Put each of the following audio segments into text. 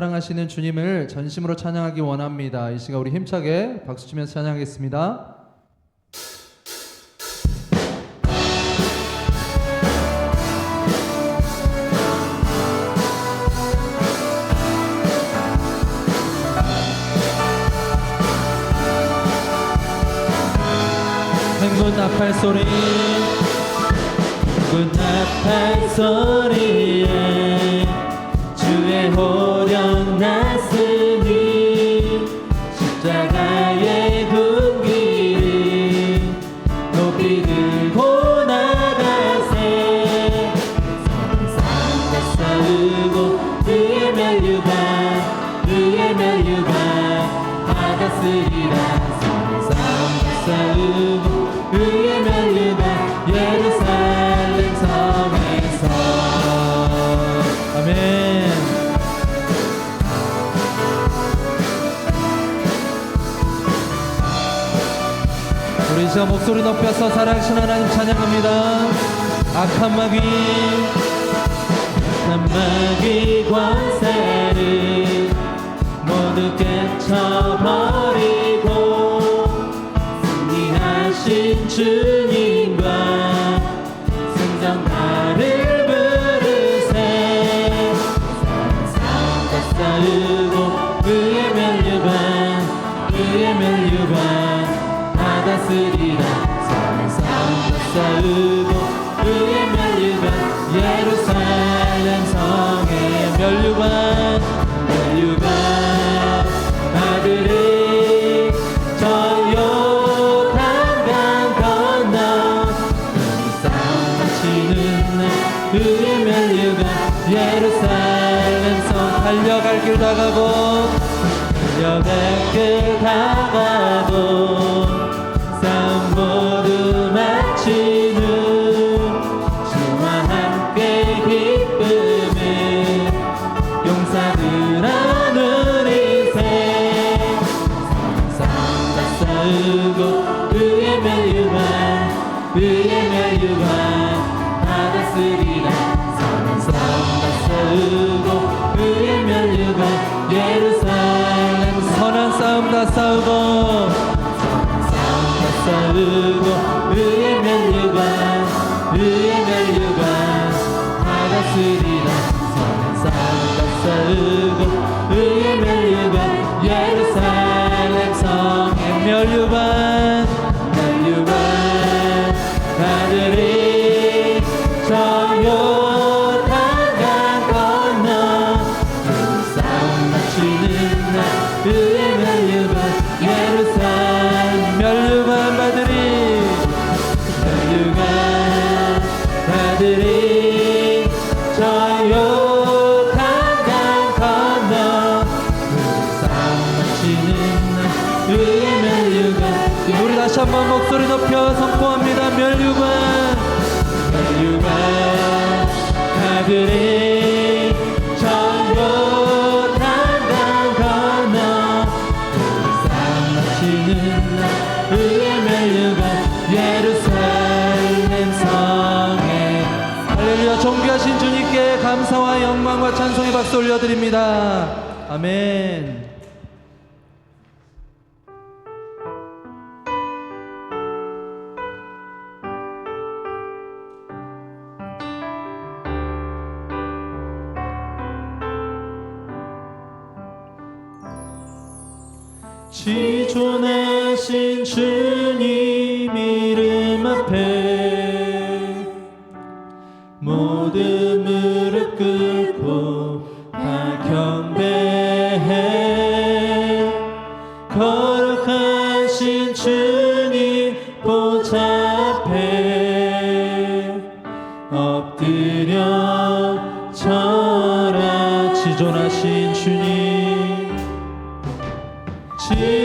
사랑하시는 주님을 전심으로 찬양하기 원합니다. 이 시간 우리 힘차게 박수 치면서 찬양하겠습니다. 행군 나팔 소리 행군 나팔 소리에 주의 호 이제 목소리 높여서 사랑하신 하나님 찬양합니다. 악한 마귀 악한 마귀 권세를 모두 깨쳐버리고 승리하신 주 다가고 달려갈 길 소리 높여 선포합니다. 멸류관. 멸류관. 아들이 저 요단강 건너. 마치는 날 그의 멸류관. 예루살렘 성에. 할렐루야. 존귀하신 주님께 감사와 영광과 찬송의 박수 올려드립니다. 아멘 지존하신 주님 이름 앞에 모든 무릎 꿇고 다 경배해 거룩하신 주님 보좌 앞에 엎드려 절하 지존하신 주님 지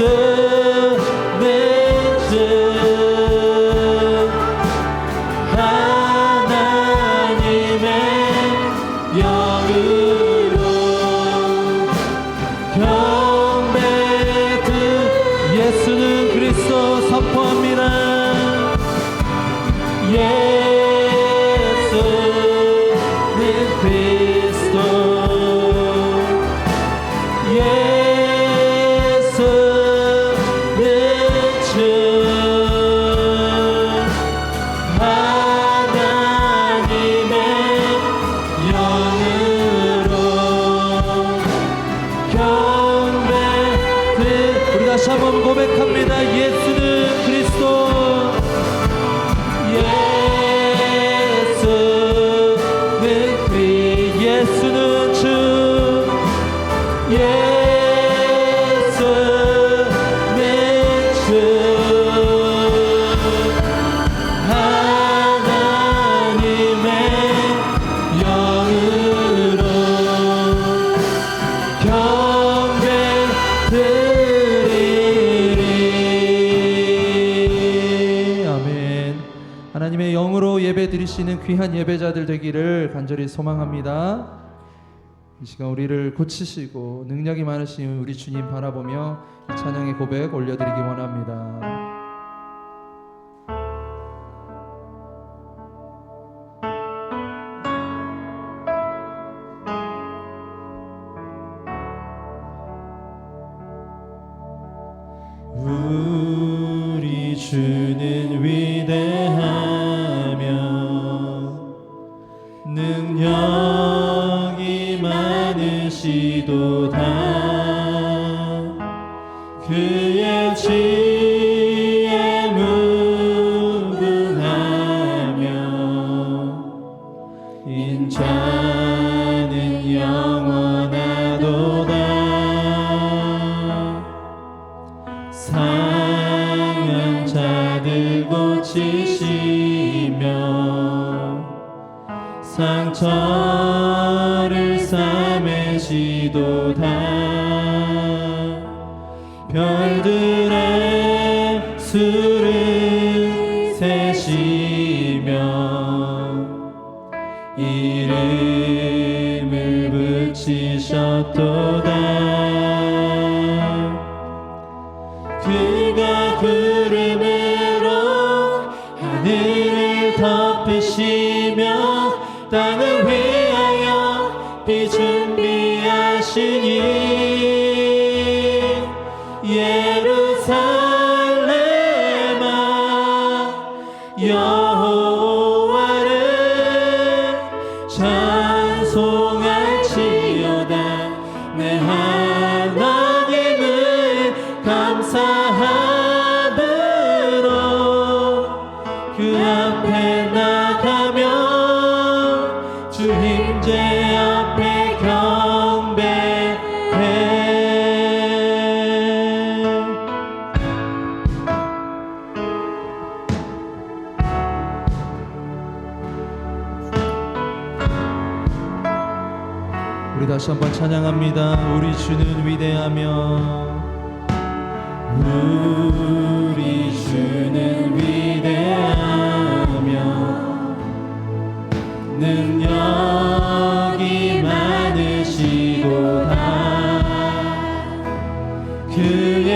예 예수는 주 예 하나님의 영으로 예배 드리시는 귀한 예배자들 되기를 간절히 소망합니다. 이 시간 우리를 고치시고 능력이 많으신 우리 주님 바라보며 이 찬양의 고백 올려드리기 원합니다. 우 영원하도다 상한 자들 고치시며 상처를 싸매시도다. 별들의 수를 세시며 이름을 붙이셨도다. 그가 구름으로 하늘을 덮으시며 땅을 위하여 비 준비하시니 예루살렘아 다시 한번 찬양합니다. 우리 주는 위대하며 우리 주는 위대하며 능력이 많으시도다 그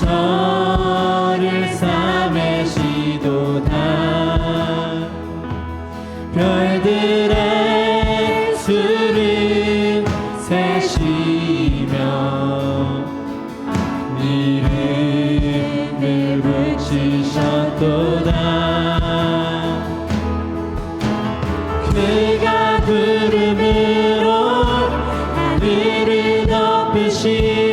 저를 싸매시도다. 별들의 수를 세시며 이름을 붙이셨도다. 그가 구름으로 하늘을 덮으시